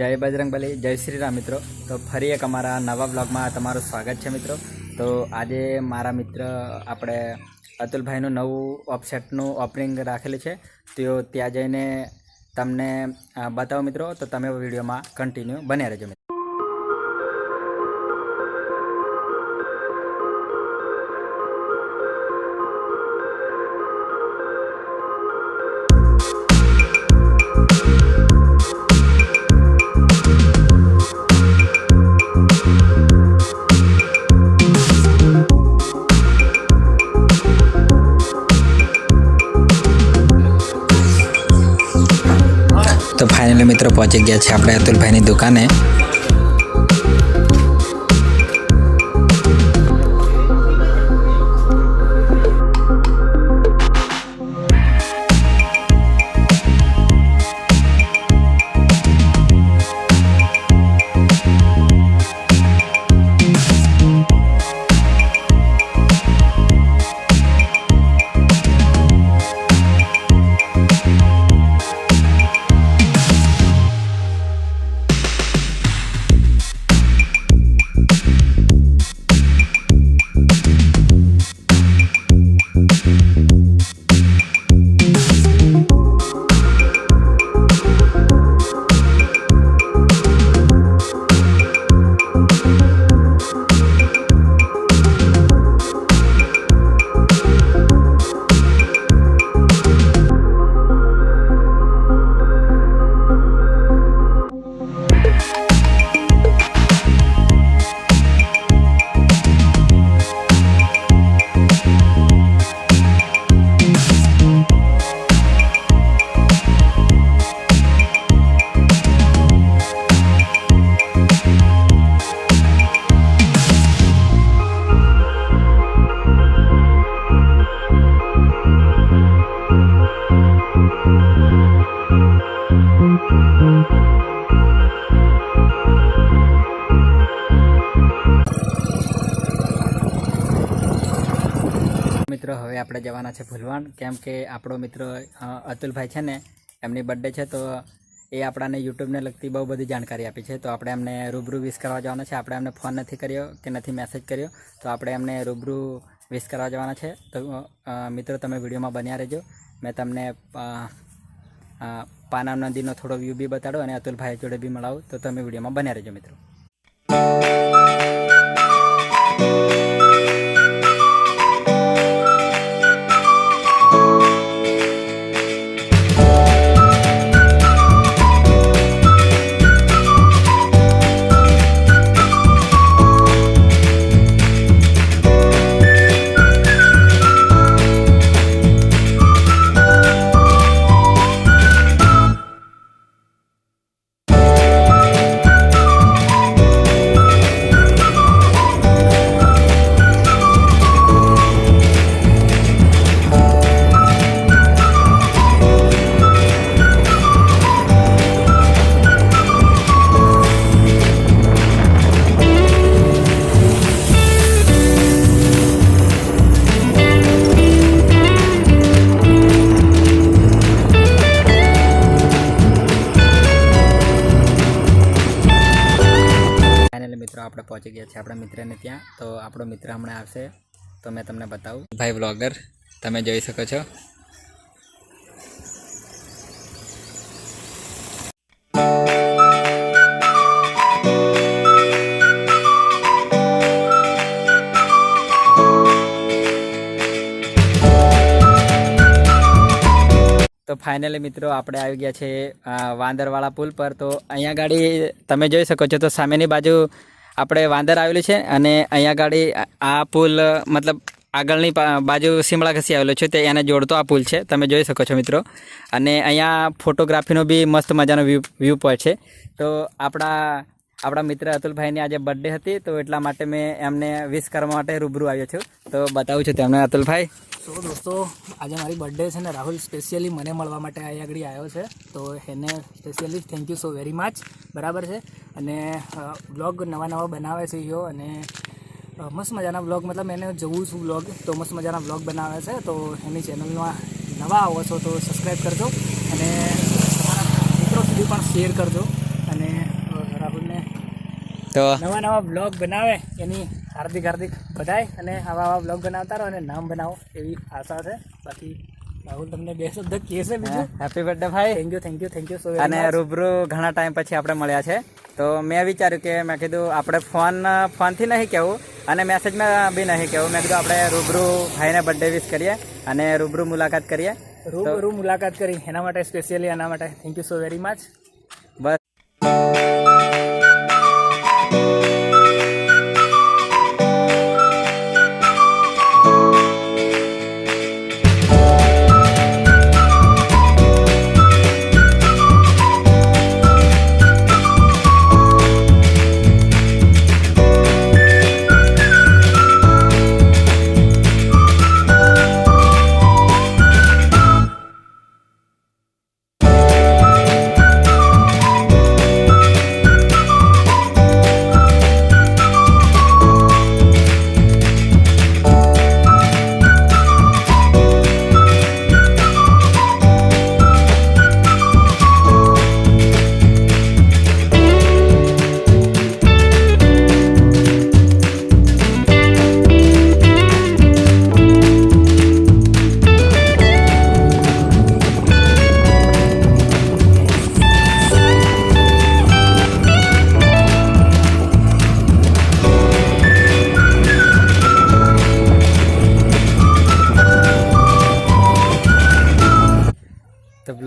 જય બજરંગબલી જય શ્રી રામ મિત્રો. તો ફરી એક અમારા નવા બ્લોગમાં તમારું સ્વાગત છે મિત્રો. તો આજે મારા મિત્ર આપણે અતુલભાઈનું નવું ઓપસેટનું ઓપનિંગ રાખેલું છે. તો ત્યાં જઈને તમને બતાવો મિત્રો. તો તમે વિડીયોમાં કન્ટિન્યુ બન્યા રહેજો મિત્રો. તો ફાઇનલી મિત્રો પહોંચી ગયા છે આપણે અતુલભાઈની દુકાને. મિત્રો, હવે આપણે જવાના છે ભૂલવાણ. કેમ કે આપણો મિત્ર અતુલભાઈ છે ને, એમની બર્થડે છે, તો એ આપણાને યુટ્યુબને લગતી બહુ બધી જાણકારી આપી છે. તો આપણે એમને રૂબરૂ વિશ કરવા જવાના છે. આપણે એમને ફોન નથી કર્યો કે નથી મેસેજ કર્યો. તો આપણે એમને રૂબરૂ વિશ કરવા જવાના છે. તો મિત્રો, તમે વિડીયોમાં બન્યા રહેજો. મેં તમને પાનામ નદીનો થોડો વ્યૂ બી બતાડો અને અતુલભાઈ જોડે બી મળાવું. તો તમે વિડીયોમાં બન્યા રહેજો, મિત્રો. પહોંચી ગયા છે આપણા મિત્રને ત્યાં. તો આપણો મિત્ર હમણાં આવશે. તો મેં તમને બતાવું. ભાઈ બ્લોગર તમે જોઈ શકો છો. તો ફાઇનલી મિત્રો, આપણે આવી ગયા છે વાંદરવાળા પુલ પર. તો અહીંયા ગાડી તમે જોઈ શકો છો, તો સામેની બાજુ આપણે વાંદર આવેલું છે અને અહીંયા ગાડી આ- પુલ, મતલબ આગળની બાજુ શિમળા ઘસી આવેલો છે, તે એને જોડતો આ પુલ છે. તમે જોઈ શકો છો મિત્રો. અને અહીંયા ફોટોગ્રાફીનો બી મસ્ત મજાનો વ્યૂ વ્યૂ પોઈન્ટ છે. તો આપણા આપણા મિત્ર અતુલભાઈની આજે બર્થડે હતી, તો એટલા માટે મેં એમને વિશ કરવા માટે રૂબરૂ આવ્યો છું. તો બતાવું છું તેમને, અતુલભાઈ. સો દોસ્તો, આજે મારી બર્થડે છે ને, રાહુલ સ્પેશિયલી મને મળવા માટે અહીં આગળ આવ્યો છે. તો એને specially thank you so very much બરાબર છે? અને બ્લોગ નવા નવા બનાવે છે યો અને મસ્ત મજાના બ્લોગ મતલબ એને જોઉં છું બ્લોગ તો મસ્ત મજાના બ્લોગ બનાવે છે. તો એની ચેનલમાં નવા આવો છો તો સબસ્ક્રાઈબ કરજો. અને મિત્રો સુધી પણ શેર કરજો. તો નવા નવા બ્લોગ બનાવે એની હાર્દિક હાર્દિક બધાય અને આવા આવા બ્લોગ બનાવતા રહો અને નામ બનાવો એવી આશા છે. બાકી રાહુલ તમને બે શબ્દ કહેશે બીજું. હેપી બર્થડે ભાઈ. Thank you thank you thank you so અને રૂબરૂ ઘણા ટાઈમ પછી આપણે મળ્યા છે. તો મેં વિચાર્યું કે મેં કીધું આપણે ફોન ફોનથી નહીં કહેવું અને મેસેજમાં બી નહીં કહેવું. મેં કીધું આપણે રૂબરૂ ભાઈને બર્થડે વિશ કરીએ અને રૂબરૂ મુલાકાત કરીએ. રૂબરૂ મુલાકાત કરી. એના માટે સ્પેશિયલી એના માટે. Thank you so very much બસ.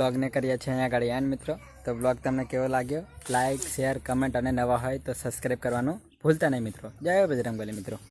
બ્લોગને કરીએ છીએ અહીંયા આગળ એન મિત્રો. તો બ્લોગ તમને કેવો લાગ્યો? લાઇક શેર કમેન્ટ અને નવા હોય તો સબસ્ક્રાઈબ કરવાનું ભૂલતા નહીં મિત્રો. જય બજરંગબલી મિત્રો.